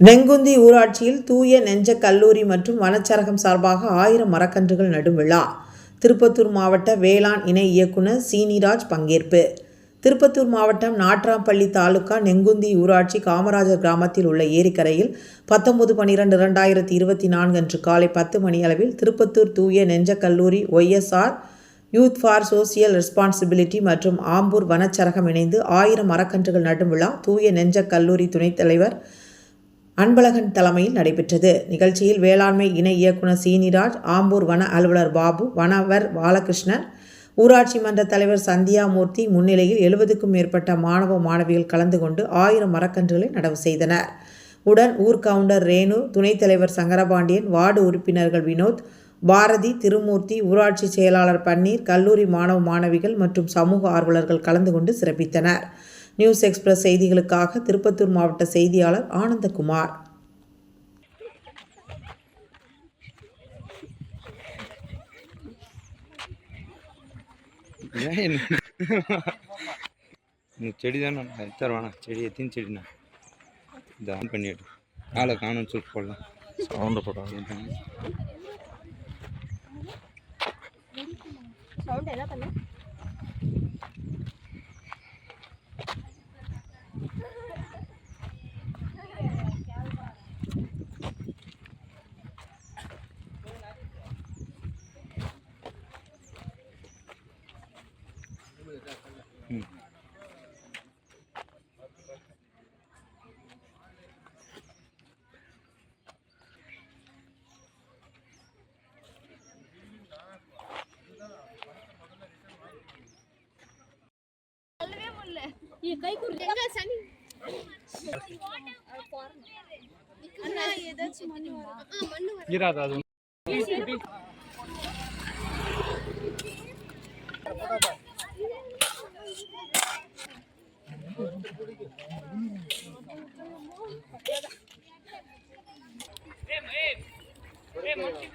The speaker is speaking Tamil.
நெங்குந்தி ஊராட்சியில் தூய நெஞ்ச கல்லூரி மற்றும் வனச்சரகம் சார்பாக ஆயிரம் மரக்கன்றுகள் நடும் விழா. திருப்பத்தூர் மாவட்ட வேளாண் இணை இயக்குனர் சீனிராஜ் பங்கேற்பு. திருப்பத்தூர் மாவட்டம் நாட்ராம்பள்ளி தாலுகா நெங்குந்தி ஊராட்சி காமராஜர் கிராமத்தில் உள்ள ஏரிக்கரையில் பத்தொன்பது பன்னிரெண்டு இரண்டாயிரத்தி இருபத்தி நான்கு அன்று காலை பத்து மணி அளவில் திருப்பத்தூர் தூய நெஞ்ச கல்லூரி YSR youth for social responsibility மற்றும் ஆம்பூர் வனச்சரகம் இணைந்து ஆயிரம் மரக்கன்றுகள் நடும் விழா. தூய நெஞ்ச கல்லூரி துணைத் தலைவர் அன்பழகன் தலைமையில் நடைபெற்றது. நிகழ்ச்சியில் வேளாண்மை இணை இயக்குனர் சீனிராஜ் ஆம்பூர் வன அலுவலர் பாபு வனவர் பாலகிருஷ்ணன் ஊராட்சி மன்ற தலைவர் சந்தியாமூர்த்தி முன்னிலையில் எழுபதுக்கும் மேற்பட்ட மாணவ மாணவிகள் கலந்து கொண்டு ஆயிரம் மரக்கன்றுகளை நடவு செய்தனர். உடன் ஊர் கவுண்டர் ரேணு துணைத் தலைவர் சங்கரபாண்டியன் வார்டு உறுப்பினர்கள் வினோத் பாரதி திருமூர்த்தி ஊராட்சி செயலாளர் பன்னீர் கல்லூரி மாணவ மாணவிகள் மற்றும் சமூக ஆர்வலர்கள் கலந்து கொண்டு சிறப்பித்தனர். நியூஸ் எக்ஸ்பிரஸ் செய்திகளுக்காக திருப்பத்தூர் மாவட்ட செய்தியாளர் ஆனந்தகுமார். ஏன் என்ன இந்த செடி தானே எத்தனை வேணாம் செடி எத்தனை செடிண்ணா? இந்த ஆன் பண்ணிட்டு ஆளை காணும்னு சொல்லிட்டு போடலாம். சவுண்டு போட்டாங்க சவுண்ட் என்ன பண்ண? கை கொடுத்து எங்க சனி அண்ணா ஏதாச்சும் மண்ணு வரும் ஆ மண்ணு வரும் இராது அது Hey, Mike! Hey, Mike,